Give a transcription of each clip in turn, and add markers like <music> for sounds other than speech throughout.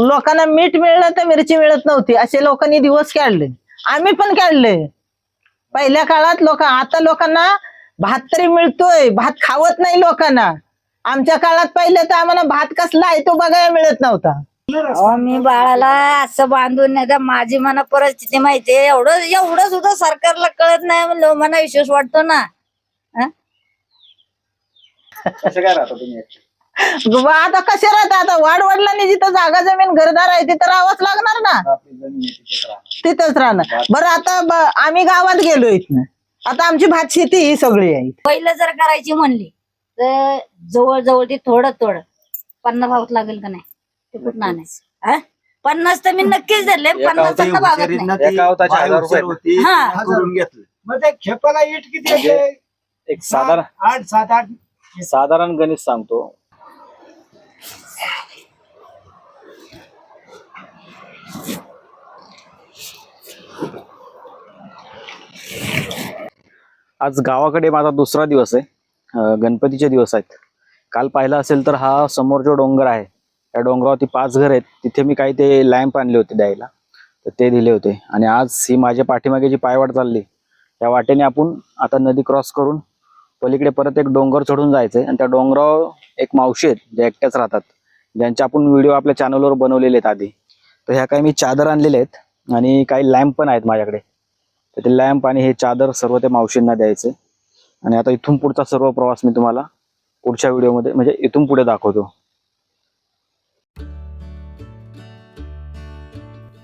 लोकांना मीठ मिळलं तर मिरची मिळत नव्हती. असे लोकांनी दिवस काढले. आम्ही पण काढले. पहिल्या काळात लोक आता लोकांना भात तरी मिळतोय. भात खावत नाही लोकांना. आमच्या काळात पहिले तर आम्हाला भात कसला आहे तो बघायला मिळत नव्हता. अहो, मी बाळाला असं बांधून नाही तर माझी मला परिस्थिती माहितीये एवढं एवढं सुद्धा सरकारला कळत नाही म्हणलं. मला विश्वास वाटतो ना. कसं काय राहता तुम्ही एकटे? बाबा आता कसे राहतात आता वाढ वडिलांनी जिथं जागा जमीन घरदार आहे तिथं राहावंच लागणार ना? आपली जमीन आहे तिथेच राहणार. तिथंच राहणार. बरं आता ब- आम्ही गावात गेलो इथनं. आता आमची भात शेती ही सगळी आहे पहिलं जर करायची म्हणली तर जवळ जवळ ते थोडं थोडं पन्नास भावत लागेल का नाही? ते कुठं आणायचं हा? पन्नास तर मी नक्कीच धरले एका पन्नास होती टक्का भागत हुशारीनं नाही. ती एका होताची बाय हजार हुशार रुपये. होती हा. करून घेतलं. मग त्या खेपाला इट किती येते एक साधारण आठ सात आठ. साधारण गणित सांगतो. आज गावाकडे माझा दुसरा दिवस आहे. गणपतीचे दिवस आहेत. काल पाहिलं असेल तर हा समोर जो डोंगर आहे त्या डोंगरावरती पाच घर आहेत. तिथे मी काही ते लॅम्प आणले होते द्यायला. तर ते दिले होते. आणि आज ही माझ्या पाठीमागे जी पायवाट चालली. त्या वाटेने आपण आता नदी क्रॉस करून पलीकडे परत एक डोंगर चढून जायचंय. आणि त्या डोंगरावर एक मावशी आहेत जे एकट्याच राहतात. ज्यांचे आपण व्हिडिओ आपल्या चॅनलवर बनवलेले आहेत आधी. तर ह्या काही मी चादर आणलेले आहेत आणि काही लॅम्प पण आहेत माझ्याकडे. तर ते लॅम्प आणि हे चादर सर्व ते मावशींना द्यायचे. आणि आता इथून पुढचा सर्व प्रवास मी तुम्हाला पुढच्या व्हिडिओमध्ये म्हणजे इथून पुढे दाखवतो.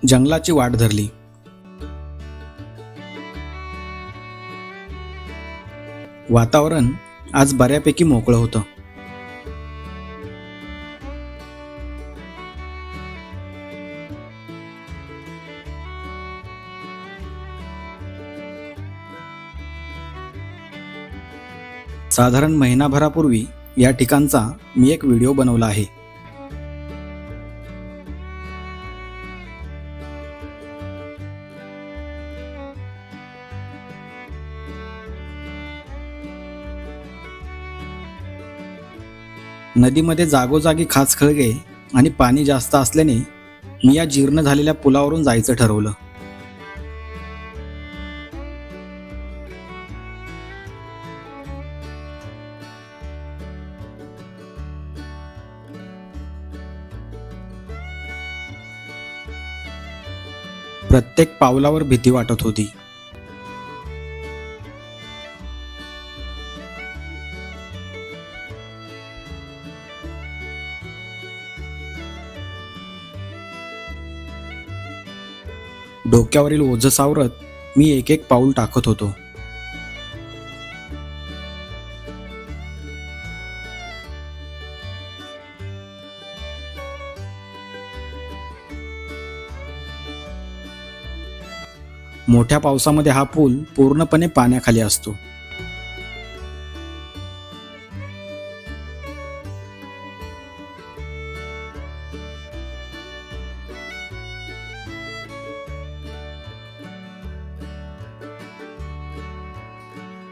जंगलाची वाट धरली. वातावरण आज बऱ्यापैकी मोकळं होतं. साधारण महिनाभरापूर्वी या ठिकाणचा मी एक व्हिडिओ बनवला आहे. नदीमध्ये जागोजागी खाच खळगे आणि पाणी जास्त असल्याने मी या जीर्ण झालेल्या पुलावरून जायचं ठरवलं. प्रत्येक पावलावर भीती वाटत होती. डोक्यावरील ओझं सावरत मी एक एक पाऊल टाकत होतो. मोठ्या पावसामध्ये हा पूल पूर्णपणे पाण्याखाली असतो.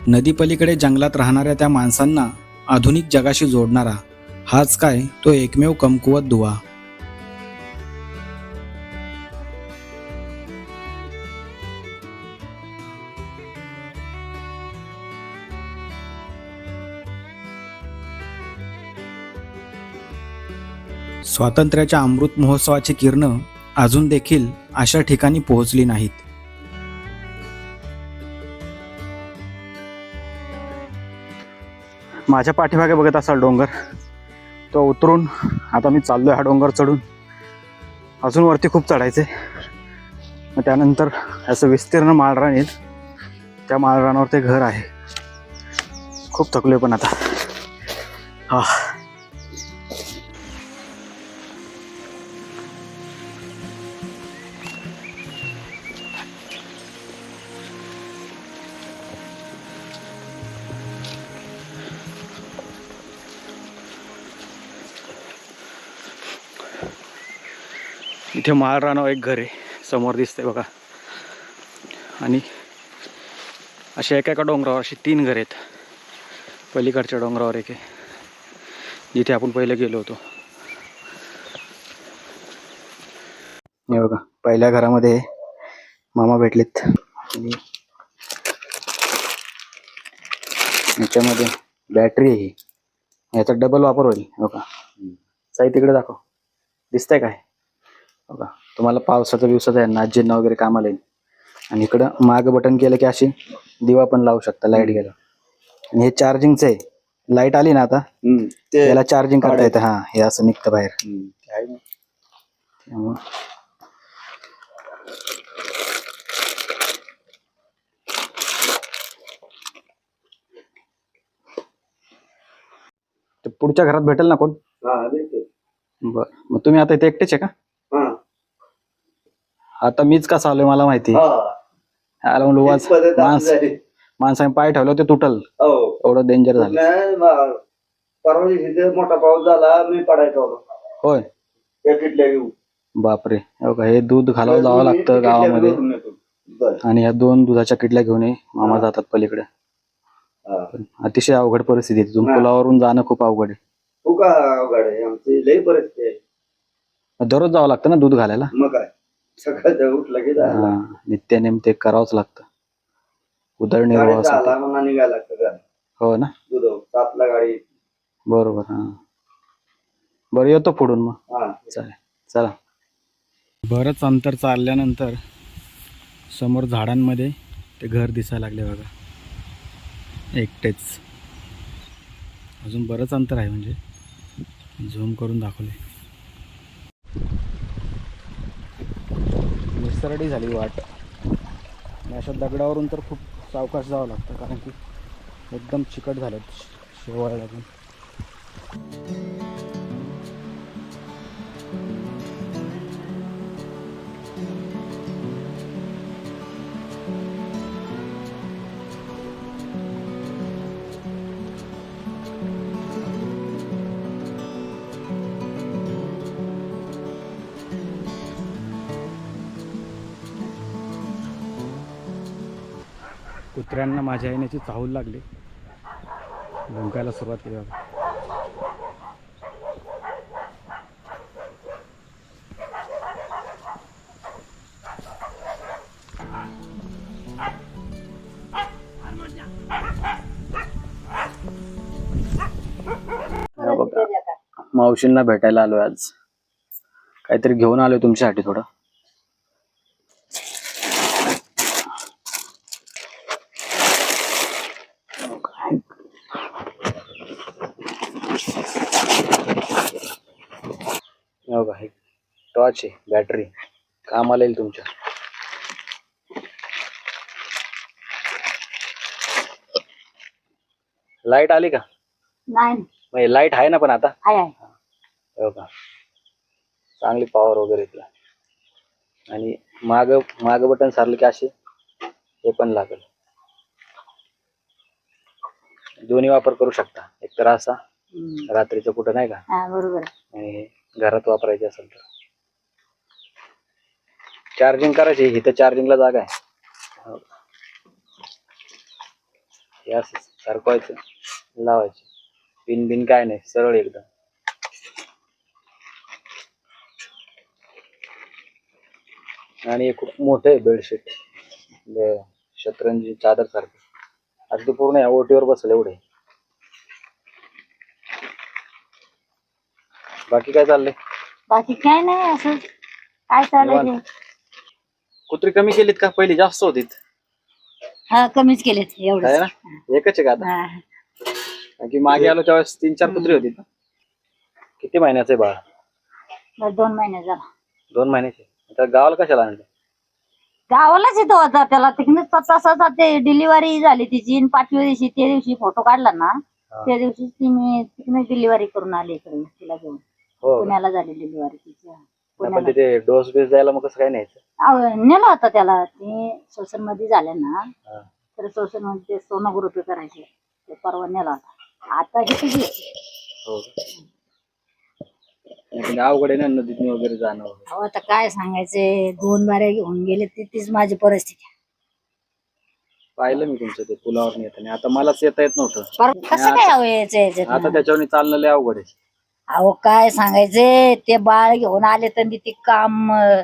नदीपलीकडे जंगलात राहणाऱ्या त्या माणसांना आधुनिक जगाशी जोडणारा हाच काय तो एकमेव कमकुवत दुवा. स्वातंत्र्याच्या अमृत महोत्सवाची किरणं अजून देखील अशा ठिकाणी पोहोचली नाहीत. माझ्या पाठीमागे बघत असाल डोंगर तो उतरून आता मी चाललोय हा डोंगर चढून. अजून वरती खूप चढायचे मग त्यानंतर असं विस्तीर्ण माळरान येईल. त्या माळरानावर ते घर आहे. खूप थकलोय पण आता. हा इथे माळरानावर एक घर आहे. समोर दिसतंय बघा. आणि अशा एका एका डोंगरावर अशी तीन घर आहेत. पलीकडच्या डोंगरावर एक आहे. जिथे आपण पहिले गेलो होतो. हे बघा पहिल्या घरामध्ये मामा भेटलेत. आणि याच्यामध्ये बॅटरी आहे. याचा डबल वापर होईल. बघा. साई तिकडे दाखव. दिसतंय काय? बघा तुम्हाला पावसाचा दिवसाचा आहे नाजींना वगैरे कामाला येईल. आणि इकडं माग बटन केलं की अशी दिवा पण लावू शकता लाइट गेला आणि हे चार्जिंगचं आहे. लाइट आली ना आता? ते याला चार्जिंग करता येतं हा. हे असं निघतं बाहेर. त्यामुळं. पुढच्या घरात भेटेल ना कोण? बर. मग तुम्ही आता इथे एकटेच आहे का? आता मीच कसा आलोय मला माहिती? आला म्हणलं उगाच माणस माणसाने पाय ठेवलं ते तुटल. एवढं डेंजर झालं. परवा दिवशी ते मोठा पाऊस झाला मी पडायचा होतो. होय. त्या किटल्या घेऊन. बापरे. हे बघा, हे दूध घालावं जावं लागतं गावामध्ये. बर. आणि या दोन दुधाच्या किटल्या घेऊन ये. मामा जातात पलीकडे. अतिशय अवघड परिस्थिती आहे तिथून. हा. पुलावरून जाणं खूप अवघड आहे. तू का अवघड आहे. आमची लई परिस्थिती आहे. दररोज जावं लागतं ना दूध घालायला? मग काय? सकाळचं उठलं की हा, नित्यानेम ते करावंच लागतं. उदरनिर्वाहासाठी आला म्हणा निघायला लागतं घरात. हो ना? दूध सातला गाडी. बरोबर हा. बरं येतो पुढून मग. हा. चालेल चला. बरंच अंतर चालल्यानंतर समोर झाडांमध्ये ते घर दिसायला लागले बघा. एकटेच. अजून बरंच अंतर आहे म्हणजे. झूम करून दाखवले. निसरडी झाली वाट. आणि अशा दगडावरून तर खूप सावकाश जावं लागतं कारण की एकदम चिकट झालं शेवाळ लागून कुत्र्यांना माझ्या येण्याची चाहूल लागली. भुंकायला सुरुवात केली बाबा. बघा. मावशींना भेटायला आलोय आज. काहीतरी घेऊन आलोय तुमच्यासाठी थोडं हे बघा हे टॉर्च आहे बॅटरी कामाला येईल तुमच्या. लाइट आली का? नाही. लाइट आहे ना पण आता? आहे आहे. हो का? चांगली पॉवर वगैरे तिला आणि माग माग बटन सारलं की असे हे पण लागेल. दोन्ही वापर करू शकता. एक तर असा. रात्रीचं कुठं नाही का? बरोबर. आणि घरात वापरायचे असेल तर. चार्जिंग करायची इथं चार्जिंगला जागा आहे. हो. असं सरकवायचं लावायचे. पिन बिन काय नाही सरळ एकदम. आणि खूप मोठं आहे बेडशीट शतरंजी चादर सारखं. अगदी पूर्ण या ओटीवर बसल एवढे बाकी काय चाललंय? बाकी काय नाही असं काय चाललंय? कुत्री कमी केलीत का? पहिली जास्त होतीत. हा कमीच केलेत आहे एवढं ना एकच आहे का आता? कारण की मागे आलो त्यावेळेस तीन चार कुत्री होती किती महिन्याचं आहे बाळ? दोन महिने झाला. दोन महिन्याचे. आता गावाला कशाला आणलं? गावालाच येतो होता त्याला. तिकडे तसाच ते डिलिव्हरी झाली तिची. आणि पाचव्या दिवशी त्या दिवशी फोटो काढला ना त्या दिवशी ती मी तिकडे डिलिव्हरी करून आली इकडे तिला घेऊन. हो पुण्याला झाली डिलिव्हरी तिची. पण पुण्याला तिथे डोस बिस द्यायला मग कसं काय न्यायचं? अहो, नेला होता त्याला. ते सोशलमध्ये झाले ना हा. तर सोशलमध्ये ते सोनोग्राफी करायचे. ते परवा नेला होता. आता हे तुझी हो पण अवघड आहे ना वगैरे जाणं वगैरे. अहो आता काय सांगायचे? दोन बाऱ्या घेऊन गेले ती तीच माझी परिस्थिती पाहिलं मी तुमचं ते पुलावर येताना आता मलाच येता येत नव्हतं. पर कसं काय हवं याच्या याच्यात आता त्याच्यावर चालणं लय अवघड आहे. अहो काय सांगायचे? ते बाळ घेऊन आले तर ते काम अं,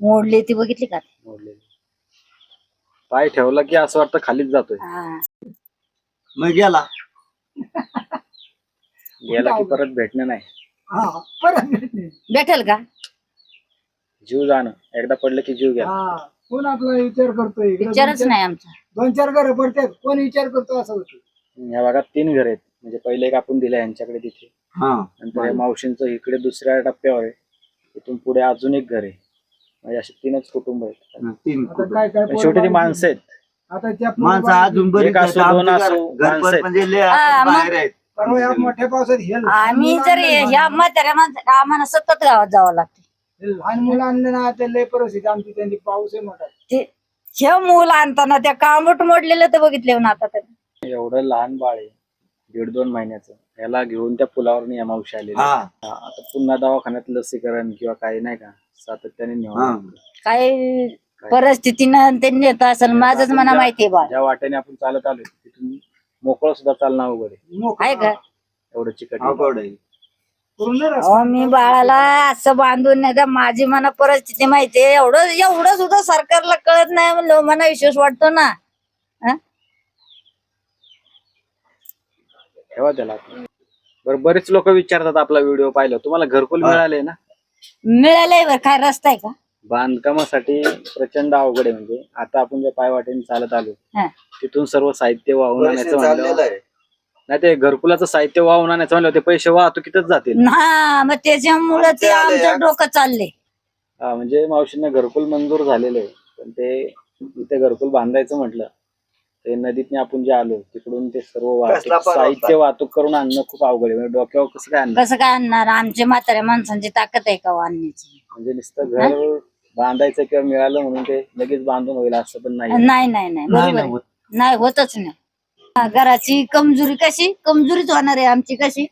मोडली. ती बघितली का? मोडलेली पाय ठेवला की असं वाटतं खालीच जातोय. हा. मग गेला. गेला की परत भेटणं नाही. हा परत भेटणे. भेटेल का? जीव जाणं. एकदा पडलं की जीव घ्या. हा कोण आपला विचार करतोय? इकडे विचारच दोन नाही आमचा. चार- दोन चार घर पडतात. कोण विचार करतो असं होतं? या भागात तीन घर आहेत. म्हणजे पहिले एक आपण दिलं यांच्याकडे तिथे. हा. नंतर या मावशींचं इकडे दुसऱ्या टप्प्यावर आहे. तिथून पुढे अजून एक घर आहे. म्हणजे असे तीनच कुटुंब आहेत. तीन आता काय काय पण शेवटी ती माणसं आहेत. आता त्या माणसं अजून बरीच एक असो, आहेत. दोन आमचं असो, घर- आहेत. म्हणजे लय हा, मग- बाहेर आहेत. परवा या मोठ्या पावसात हे लहान आम्ही जर ह्या म्हाताऱ्या माणसाला आम्हाला सतत गावात जावं लागते. हे लहान मुलं आणलं ना आता लय परिस्थिती आमची त्यांची पाऊस आहे मोठा. ते हे मूल आणताना त्या कांबट मोडलेलं तर बघितले ना आता तर एवढं लहान बाळ आहे. दीड दोन महिन्याचं. याला घेऊन त्या पुलावरून या मावशी आलेली. हा. आता पुन्हा दवाखान्यात लसीकरण किंवा काही नाही का? सातत्याने हा. नेऊन काय परिस्थितीनं ते नेत असेल माझच मला माहितीये बा. ज्या वाट्याने आपण चालत आलोय तिथून मोकळं सुद्धा चालणं अवघड आहे. मोकळं. आहे का? एवढं चिकट अवघड आहे. पूर्ण रस्ता. अहो मी बाळाला असं बांधून नाही तर माझी मला परिस्थिती माहितीये एवढं एवढं सुद्धा सरकारला कळत नाही. म्हणलं मला विश्वास वाटतो ना हं? ठेवा त्याला. बरं बरेच लोक विचारतात आपला व्हिडिओ पाहिला. तुम्हाला घरकुल मिळाले ना? मिळालंय बरं काय रस्ता आहे का? बांधकामासाठी प्रचंड अवघड आहे म्हणजे. आता आपण ज्या पायवाटेने चालत आलो हं. तिथून सर्व साहित्य वाहून आणायचं म्हणलं आहे. नाही ते घरकुलाचं साहित्य वाहून आणायचं म्हणलं ते पैसे वाहतुकीतच जातील. ना मग त्याच्यामुळं ते आमचे डोकं चाललंय. हा, म्हणजे मावशींना घरकुल मंजूर झालेलं आहे. पण ते इथे घरकुल बांधायचं म्हटलं ते नदीतने आपण जे आलो तिकडून ते सर्व वाहतूक? साहित्य वाहतूक करून आणणं खूप अवघड आहे. म्हणजे डोक्यावर कसं काय आणणार? कसं काय आणणार? आमच्या म्हाताऱ्या माणसांची ताकद आहे का हो आणण्याची? म्हणजे नुसतं घर बांधायचं किंवा मिळालं म्हणून ते लगेच बांधून होईल असं पण नाही. नाही नाही नाही. बरोबर आहे. नाही होतच नाही. हा, घराची कमजोरी कशी? कमजोरीच होणार आहे आमची कशी?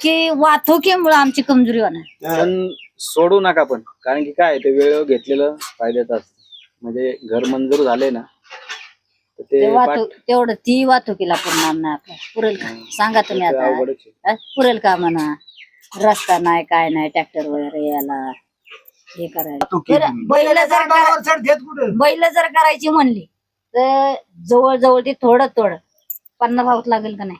की वाहतुकीमुळे आमची कमजोरी होणार. पण सोडू नका पण. कारण की काय ते वेळ घेतलेलं फायद्याचं असतं. म्हणजे घर मंजूर झाले ना तर ते ते वाहतूक तेवढं ती वाहतुकीला पुरणार नाही पुरेल का? सांगा तुम्ही आता. अवघडच आहे. अ, पुरेल का म्हणा? रस्ता नाही काय नाही ट्रॅक्टर वगैरे याला हे करायला. तर बैल जर करा- कुठं? बैल जर करायची म्हणली तर जवळ जवळ ते थोडं थोडं. पन्नास भावत लागेल का नाही?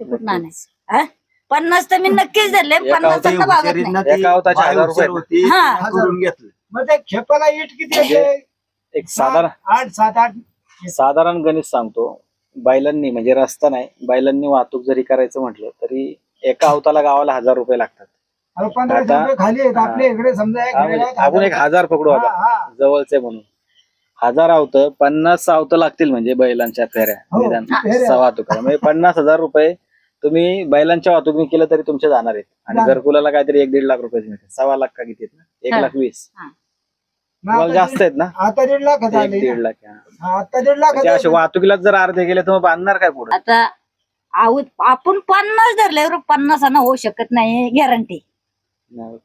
ते कुठं आणायचं हा? पन्नास तर मी नक्कीच धरले एका पन्नास तर भागत नाही. एका होताचे हजार रुपये. होती हा. करून घेतलं? मग त्या खेपाला इट किती येते एक साधारण आठ सात आठ. साधारण गणित सांगतो. बैलांनी म्हणजे रस्ता नाही बैलांनी वाहतूक जरी करायचं म्हटलं तरी एका अवताला गावाला हजार रुपये लागतात. अरे पंधराशे आता- रुपये खाली आहेत. आपल्या इकडे समजा एक हा, म्हणजे आपण एक हजार पकडू हा, आता. हा. जवळचे म्हणून. हजार आवत पन्नास आवत लागतील म्हणजे बैलांच्या फेऱ्या. हो, निदान फेऱ्या. वाहतूक म्हणजे पन्नास हजार रुपये तुम्ही बैलांच्या वाहतुकीने केलं तरी तुमचे जाणार आहेत. आणि जाणार. घरकुलाला काहीतरी एक दीड लाख रुपये सव्वा लाख का किती आहेत ना? एक हा. लाख वीस. तुम्हाला जास्त आहेत ना? आता दीड लाख एक झाले. दीड लाख हा. आता दीड लाख म्हणजे जर अर्धे गेले तर मग बांधणार काय पुढे? आता आहोत आपण पन्नास धरल्यावर पन्नासानं होऊ शकत नाही गॅरंटी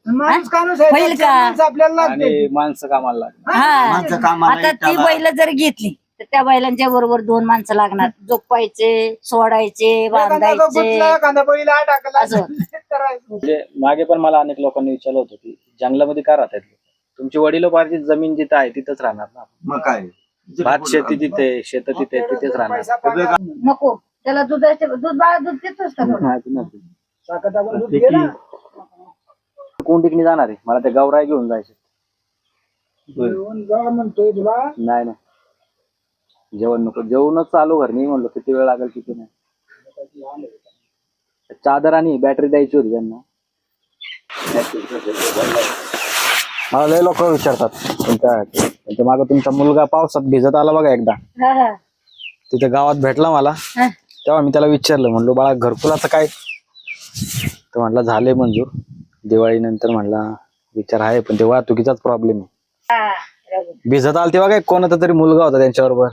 माणूस कानूस आहे होईल त्याचे का? माणसं आपल्याला लागते. आणि माणसं कामाला लागतात. हा माणसं कामाला आता ती. बैल जर घेतली तर त्या बैलांच्या बरोबर दोन माणसं लागणार. जोपायचे सोडायचे एखादा बांधायचे. गुतला, एखादा बैला टाकला. असं. होतं. करायचं. म्हणजे मागे पण मला अनेक लोकांनी विचारलं होतं की जंगलामध्ये का राहतात लोक? तुमची वडिलोपार्जित जमीन जिथं आहे तिथंच राहणार ना मग काय? भात शेती तिथे शेत तिथे तिथेच राहणार. नको. त्याला दुधाचे दूध बाळा दूध देतोस का थोडं? कोण ठिकाणी जाणार आहे. मला ते गौराय घेऊन जायचे. म्हणतोय तुला. नाही नाही. जेवण नको. जेवणच चालू घर. नाही म्हणलो किती वेळ लागेल किती नाही. चादर आणि बॅटरी द्यायची होती त्यांना. मला लय लोक विचारतात तुमच्या त्यांच्या मागे तुमचा मुलगा पावसात भिजत आला बघा एकदा हा, हा. तिथे गावात भेटला मला हा. तेव्हा मी त्याला विचारलं म्हणलो बाळा घरकुलाचं काय तर म्हटलं झाले मंजूर दिवाळी नंतर म्हणला विचार आहे पण ते वाहतुकीचाच प्रॉब्लेम आहे हा, बरोबर. भिजत आला तेव्हा काय कोणाचा तरी मुलगा होता त्यांच्याबरोबर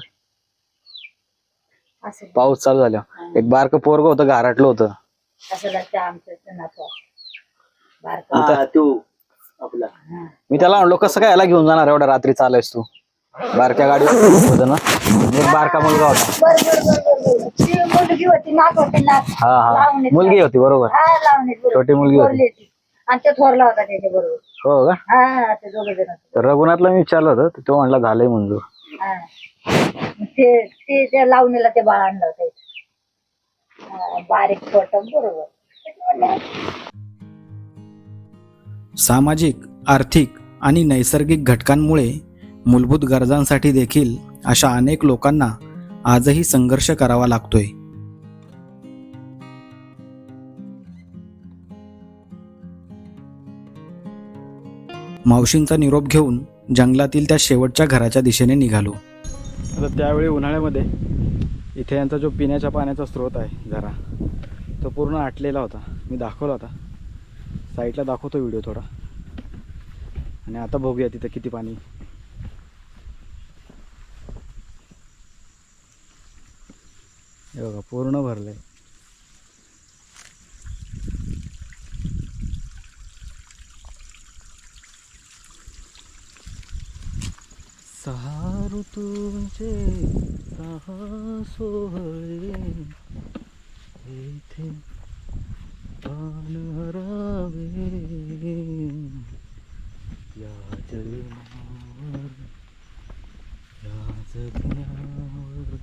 असं पाऊस चालू झाला एक बारक पोरग होतं घाराटलं होतं असं लागतं आमचं इथं नातू. बारकं. हा, तो आपला मी त्याला म्हणलो कसं काय याला घेऊन जाणार एवढ्या रात्री चालायस तू बारक्या गाडीवर होतं ना एक बारका मुलगा होता ती मुलगी होती नाक नाक हा हा लावणीत. मुलगी होती बरोबर हा लावणीत बरोबर. छोटी मुलगी होती थोरली आणि थोरला होता त्याच्या बरोबर हो का हा ते जण तर रघुनाथला मी विचारलं होतं तर तो म्हणला झालंय मंजूर हा. ते ते त्या लावणीला ते बाळ आणलं होतं हा, बारीक छोट बरोबर सामाजिक आर्थिक आणि नैसर्गिक घटकांमुळे मूलभूत गरजांसाठी देखील अशा अनेक लोकांना आजही संघर्ष करावा लागतोय. मावशींचा निरोप घेऊन जंगलातील त्या शेवटच्या घराच्या दिशेने निघालो. आता त्यावेळी उन्हाळ्यामध्ये इथे यांचा जो पिण्याच्या पाण्याचा स्रोत आहे जरा तो पूर्ण आटलेला होता. मी दाखवला होता. साईडला दाखवतो व्हिडिओ थोडा. आणि आता बघूया तिथं किती पाणी. हे बघा पूर्ण भरलंय. सहा ऋतूंचे सहा सोहळे येथे पान हरावे। या जन्मावर या जगण्यावर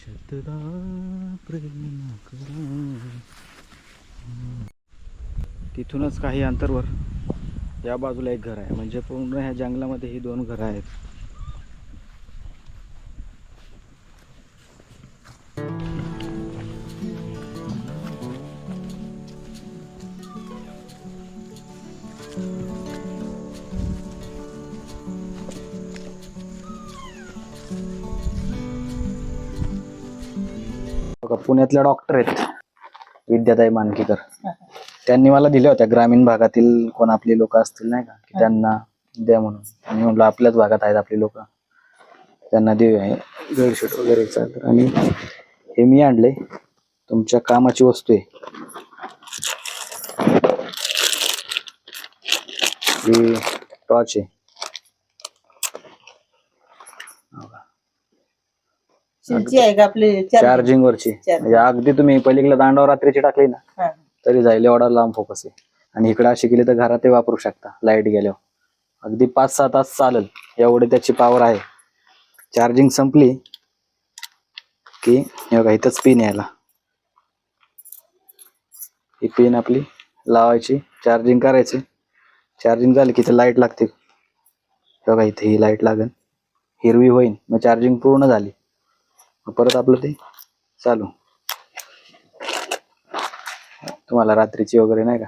शतदा प्रेम करा। तिथूनच काही अंतरवर या बाजूला एक घर आहे. म्हणजे पूर्ण ह्या जंगलामध्ये ही दोन घरं आहेत. पुण्यातल्या डॉक्टर आहेत. विद्याताई मानकीकर. त्यांनी मला दिल्या होत्या. ग्रामीण भागातील कोण आपली लोक असतील नाही का की त्यांना द्या म्हणून. आणि म्हणलं आपल्याच भागात आहेत आपली लोक. त्यांना देऊया बेडशीट वगैरे चालतं. आणि हे मी आणले तुमच्या कामाची वस्तू आहे. ही टॉर्च आहे. शिलची आहे का आपली चार- चार्जिंग वरची. म्हणजे अगदी तुम्ही पलीकडे दांडावर रात्रीची टाकली ना. तरी जाईल एवढा लांब फोकस आहे. आणि इकडे अशी केली तर घरात वापरू शकता लाइट गेल्यावर. अगदी पाच सहा तास चालेल एवढी त्याची पॉवर आहे. चार्जिंग संपली की बघा इथंच पिन यायला. ही पिन आपली लावायची चार्जिंग करायची. चार्जिंग झाली की ते लाइट लागते. बघा इथे ही लाइट लागेल. हिरवी होईल मग चार्जिंग पूर्ण झाली. परत आपलं ते चालू. तुम्हाला रात्रीची वगैरे नाही का?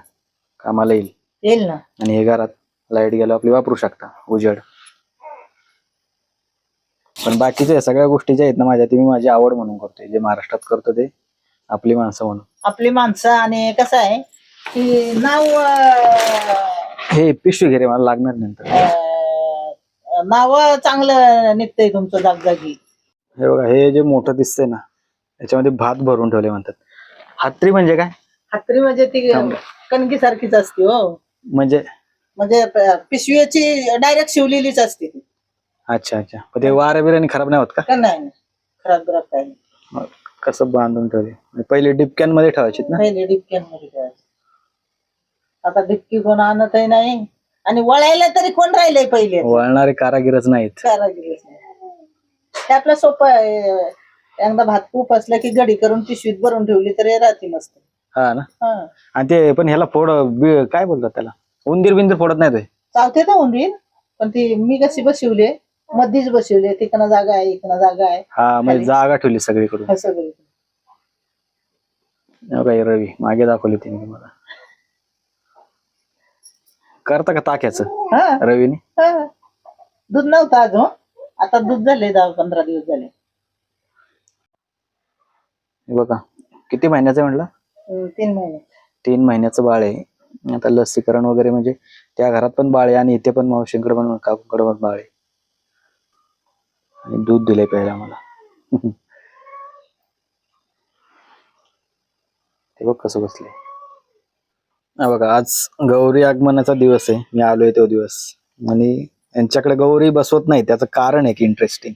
कामाला येईल. येईल ना. आणि हे घरात लाइट गेल्यावर आपली वापरू शकता उजेड. पण बाकीच्या सगळ्या गोष्टी ज्या आहेत ना माझ्या ते मी माझी आवड म्हणून करतोय. जे महाराष्ट्रात करतो ते आपली माणसं म्हणून. आपली माणसं आणि कसं आहे की नाव हे पिशवी घे रे मला लागणार नंतर. नाव चांगलं निघतंय तुमचं जागजागी. हे बघा हे जे मोठं दिसतंय ना त्याच्यामध्ये भात भरून ठेवले म्हणतात. हात्री म्हणजे काय? खात्री म्हणजे ती कणकी सारखीच असते हो. म्हणजे? म्हणजे प- पिशवीची डायरेक्ट शिवलेलीच असते ती. अच्छा अच्छा. पण ते वाऱ्या बिऱ्याने खराब नाही होत का? नाही खराब खराब काही नाही. कसं बांधून ठेवले? म्हणजे पहिले डिपक्यांमध्ये ठेवायचे ना? पहिले डिपक्यांमध्ये ठेवायचं. आता डिपकी कोण आणतही नाही. आणि वळायला तरी कोण राहिलंय पहिले? वळणारे कारागीरच नाहीत. कारागिरीच नाही. हे आपलं सोपं आहे. एकदा भात खूप असलं की गडी करून पिशवीत भरून ठेवली तरी राहते मस्त. हा ना? हा. आणि ते पण ह्याला फोड बी- काय बोलतात त्याला? उंदीर बिंदीर फोडत नाही ते? चावते तर उंदीर पण ती मी कशी बसवली मध्येच बसवली तिकडं जागा आहे इकडं जागा आहे. हा म्हणजे. जागा ठेवली सगळीकडून. हे सगळं काही रवी मागे दाखवली तिने मला. करता का ताक्याचं हा. रवीने? हा. दूध नव्हतं अजून. आता दूध झाले दहा पंधरा दिवस झाले. हे बघा किती महिन्याचं आहे म्हणलं तीन महिने. तीन महिन्याचं बाळ आहे. आता लसीकरण वगैरे म्हणजे त्या घरात पण बाळ आहे आणि इथे पण मावशींकडे पण काकूकडे पण बाळ आहे. आणि दूध दिलंय पहिला मला <laughs> ते बघ कसं बसले हा बघा आज गौरी आगमनाचा दिवस आहे. मी आलोय तो दिवस. आणि यांच्याकडे गौरी बसवत नाही त्याचं कारण आहे की इंटरेस्टिंग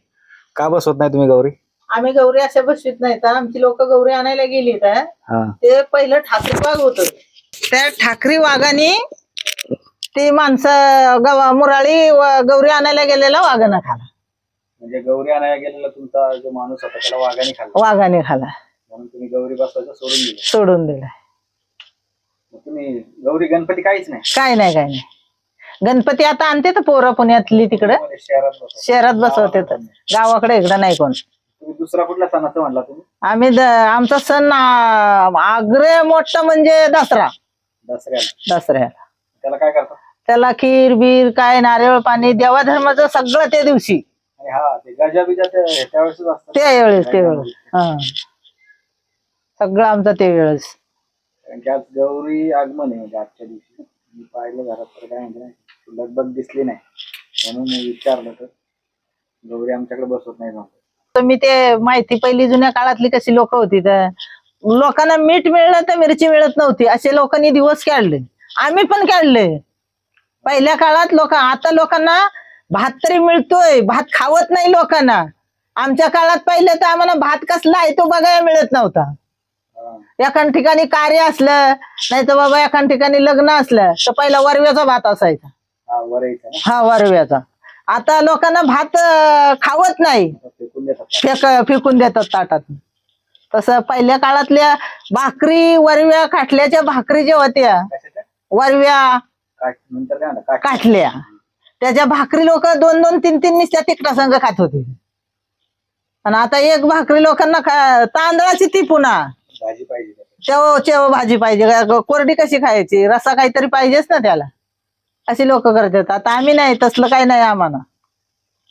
का बसवत नाही तुम्ही गौरी? आम्ही गौरी अशा बसवीत नाही तर आमची लोक गौरी आणायला गेली तर हा. ते पहिलं ठाकरी वाघ होत. त्या ठाकरी वाघाने ती माणसं गवा मुराळी व गौरी आणायला गेलेला वाघानं खाला. म्हणजे गौरी आणायला गेलेला तुमचा जो माणूस होता त्याला वाघाने खाल्ला. वाघाने खाला. म्हणून तुम्ही गौरी बसवायचं सोडून दिलं. सोडून दिलं. मग तुम्ही गौरी गणपती काहीच नाही. काय नाही काय नाही. गणपती आता आणते तर पोरं पुण्यातली तिकडं. शहरात बसवा शहरात बसवते तर. गावाकडे एकदा नाही कोण. तुम्ही दुसरा कुठला सणाचं म्हणला तुम्ही? आम्ही द- आमचा सण आ- आग्रे मोठा म्हणजे दसरा. दसऱ्याला. दसऱ्याला. त्याला काय करता? त्याला खीर बीर काय नारळ पाणी देवाधर्माचं सगळं त्या दिवशी. आणि हा ते गजा बिजा ते त्यावेळेस त्यावेळेस हा. सगळं आमचं त्यावेळेस कारण की आज गौरी आगमन आहे म्हणजे आजच्या दिवशी. मी पाहिलं घरात तर काय म्हणजे नाही लगबग दिसली नाही. म्हणून मी विचारलं तर गौरी आमच्याकडे बसवत नाही म्हणतो तुम्ही ते माहिती पहिली जुन्या काळातली कशी लोक होती तर लोकांना मीठ मिळलं तर मिरची मिळत नव्हती. असे लोकांनी दिवस काढले. आम्ही पण काढले. पहिल्या काळात लोक आता लोकांना भात तरी मिळतोय. भात खावत नाही लोकांना. आमच्या काळात पहिले तर आम्हाला भात कसला आहे तो बघायला मिळत नव्हता. एका ठिकाणी कार्य असलं नाही तर बाबा एका ठिकाणी लग्न असलं तर पहिला वरव्याचा भात असायचा. हा हा वरव्याचा आता. लोकांना भात खावत नाही. आता फेकून देतात. फेक फेकून देतात ताटात. तसं पहिल्या काळातल्या भाकरी वरव्या काठल्याच्या भाकरी ज्या होत्या वरव्या काठल्या त्याच्या भाकरी लोक दोन दोन तीन तीन निसत्या तिकटा संघ खात होते. आणि आता एक भाकरी लोकांना तांदळाची ती पुन्हा. भाजी पाहिजे. भाजी पाहिजे. कोरडी कशी खायची? रसा काहीतरी पाहिजेच ना त्याला. अशी लोक करतात. आता आम्ही नाही तसलं काही नाही आम्हाला.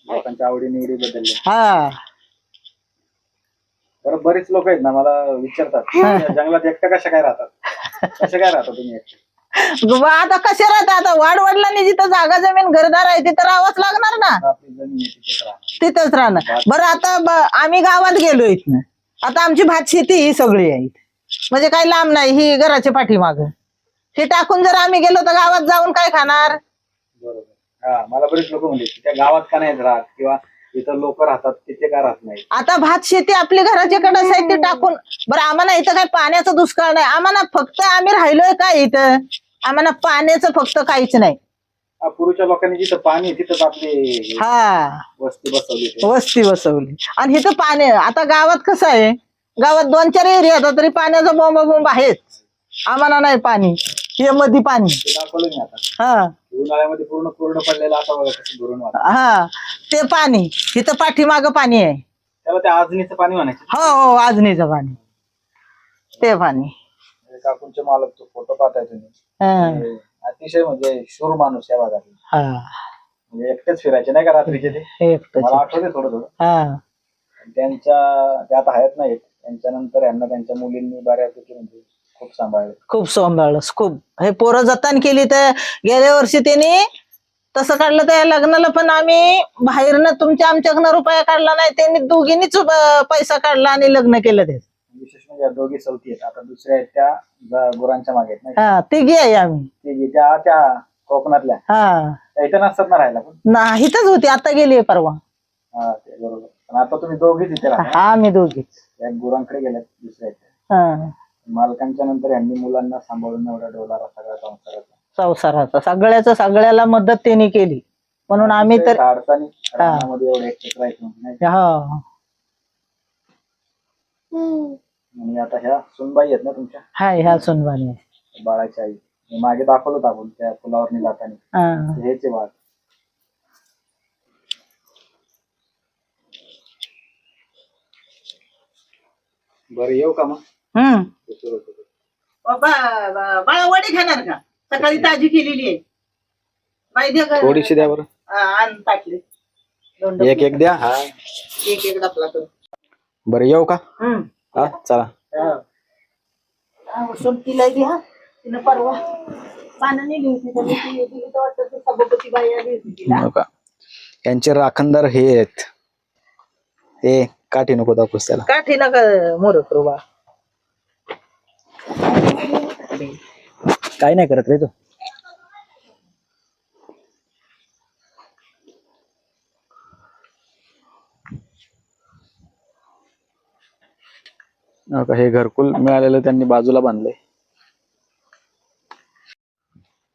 लोकांच्या बदलल्या हा. बरं बरेच लोक आहेत ना मला विचारतात. "तुम्ही जंगलात एकट्या कशा काय राहतात? कशा काय राहता तुम्ही एकटे? बा आता कसे राहतात आता वाढ वडिलांनी जिथं जागा जमीन घरदार आहे तिथं राहावंच लागणार ना. आपली जमीन आहे तिथेच राहणार. तिथंच राहणार. बरं आता ब- आम्ही गावात गेलो इथनं. आता आमची भात शेती ही सगळी आहे. म्हणजे काही लांब नाही ही घराच्या पाठीमाग. हे टाकून जर आम्ही गेलो तर गावात जाऊन काय खाणार? बरोबर. हा मला बरेच लोक म्हणले की त्या गावात का नाही राहत? किंवा इथं लोक राहतात तिथे का राहत नाही आता भात शेती आपली घराच्या कडे आहे ते टाकून. बरं आम्हाला इथं काय पाण्याचा दुष्काळ नाही. आम्हाला फक्त आम्ही राहिलोय काय इथं? आम्हाला पाण्याचं फक्त काहीच नाही. हा, पूर्वीच्या लोकांनी जिथं पाणी आहे, तिथंच आपली हा. वस्ती बसवली होती. वस्ती बसवली. आणि इथं पाणी आता गावात कसं आहे? गावात दोन चार एरिया आता तरी पाण्याचा बोंब बोंब आहेच आम्हाला नाही पाणी. हे मध्ये पाणी. ते दाखवलं मी आता. हा. उन्हाळ्यामध्ये पूर्ण पूर्ण पडलेलं आता बघा कसं भरून वाटत हा. ते पाणी. इथं पाठीमाग पाणी आहे. त्याला त्या आजनीचं पाणी म्हणायचं. हो हो आजनीचं पाणी. ते पाणी. म्हणजे काकूंचे मालक तो फोटो पाहताय तुम्ही. हा, ते अतिशय म्हणजे शूर माणूस या भागात हा. म्हणजे एकटेच फिरायचे नाही का रात्रीचे ते? एकटंच. मला आठवते थोडं थोडं. हा. त्यांच्या त्या आता आहेत नाहीत त्यांच्यानंतर यांना त्यांच्या मुलींनी बऱ्यापैकी म्हणजे खूप सांभाळले. खूप सांभाळलं. खूप. हे पोरं जतन केली तर गेल्या वर्षी त्यांनी तसं काढलं तर या लग्नाला पण आम्ही बाहेरनं तुमच्या आमच्याकडनं रुपया काढला नाही त्यांनी दोघींनीच पैसा काढला आणि लग्न केलं ते. विशेष म्हणजे या दोघी सवती आहेत. आता दुसऱ्या आहेत त्या गुरांच्या मागे आहेत नाही? हा तिघी आहे आम्ही. त्या त्या कोकणातल्या. हा. त्या इथं नसतात ना राहायला पण? नाहीतच होती. आता गेली परवा. हा ते बरोबर. पण आता तुम्ही दोघीच इथे राहता. हा आम्ही दोघीच. या गुरांकडे गेल्यात दुसऱ्या इथे. हा. मालकांच्या नंतर यांनी मुलांना सांभाळून एवढा डोलारा सगळा संसाराचा. संसाराचा. सगळ्याचं सगळ्याला मदत त्यांनी केली. म्हणून आम्ही तर अडचणी रानामध्ये एवढे नाही? हा. आणि आता ह्या सुनबाई आहेत ना तुमच्या? हाय ह्या सुनबानी बाळाच्या आई. हे मागे दाखवलं होतं आपण त्या पुलावरनी जाताना. हा. हेच आहे बाळ. बरं येऊ का मग? हम्म. बाळा वडी खाणार का? सकाळी ताजी केलेली आहे. बाई? थोडीशी द्या बरं. हा, आण टाकले. दोन डबे. एक एक द्या हा. एक एक डबला करून. बरं येऊ का? हम्म. हा चला. हा, सोबतीला घ्या तिनं परवा पानं नेली होती. तर मी ती- तिला तर वाटतं ती सभापती बाई आली होती तिला. हो का? यांचे राखणदार हे आहेत. हे काठी नको दाखवूस त्याला. काठी नका मोर करू बा. काय नाही करत रे तो. हो का, हे घरकुल मिळालेलं त्यांनी बाजूला बांधलंय.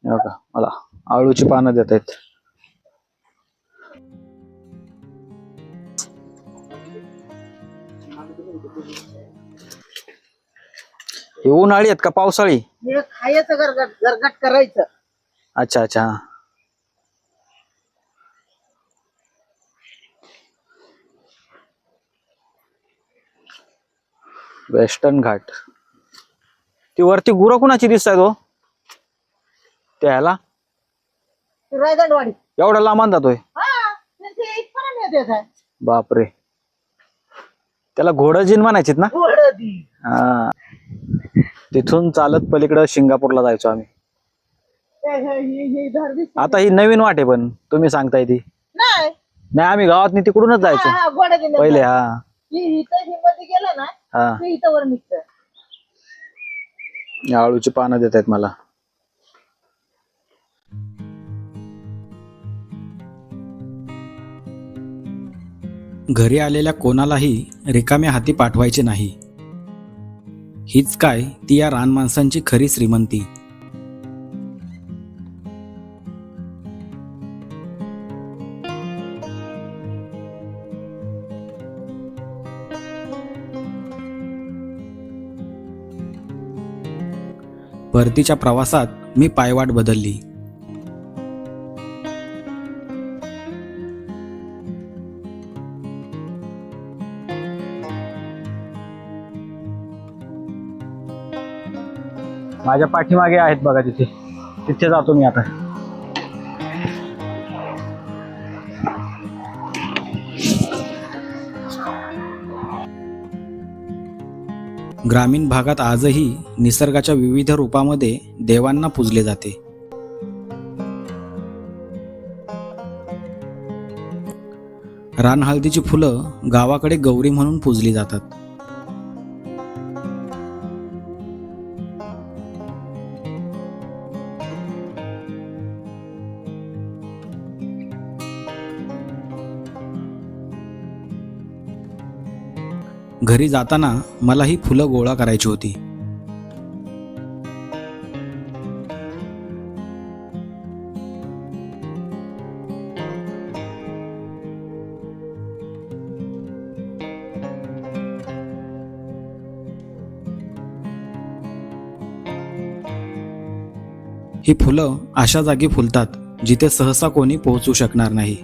हो का मला आळूची पानं देत आहेत हे उन्हाळी आहेत का पावसाळी? हे खायचं गरगट गरगट करायचं. अच्छा अच्छा. वेस्टर्न घाट ती वरती गुरं कुणाची दिसत आहेत हो? त्याला? रायगडवाडी एवढा लांब आणतात होय. हा त्यांचे इथपर्यंत येते काय बापरे. त्याला घोडजिन म्हणायचीत ना? हा. तिथून चालत पलीकडं सिंगापूरला जायचो आम्ही. ही. आता ही नवीन वाट आहे पण तुम्ही सांगताय ती. नाही. नाही आम्ही गावात तिकडूनच जायचो. पहिले हा. ही आळूची पानं देत आहेत मला. घरी आलेल्या कोणालाही रिकाम्या हाती पाठवायचे नाही. हीच काय ती या रानमाणसांची खरी श्रीमंती. परतीच्या प्रवासात मी पायवाट बदलली. माझ्या पाठीमागे आहेत बघा तिथे. तिथे जातो मी आता. ग्रामीण भागात आजही निसर्गाच्या विविध रूपामध्ये देवांना पूजले जाते. रानहळदीची फुलं गावाकडे गौरी म्हणून पूजली जातात. घरी जाताना मला ही फुलं गोळा करायची होती. ही फुलं अशा जागी फुलतात जिथे सहसा कोणी पोहोचू शकणार नाही.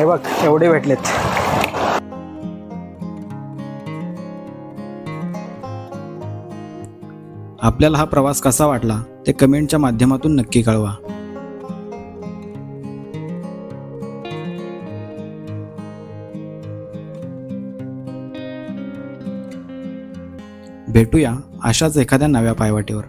हे बघ एवढे भेटलेत. आपल्याला हा प्रवास कसा वाटला ते कमेंटच्या माध्यमातून नक्की कळवा. भेटूया अशाच एखाद्या नव्या पायवाटीवर.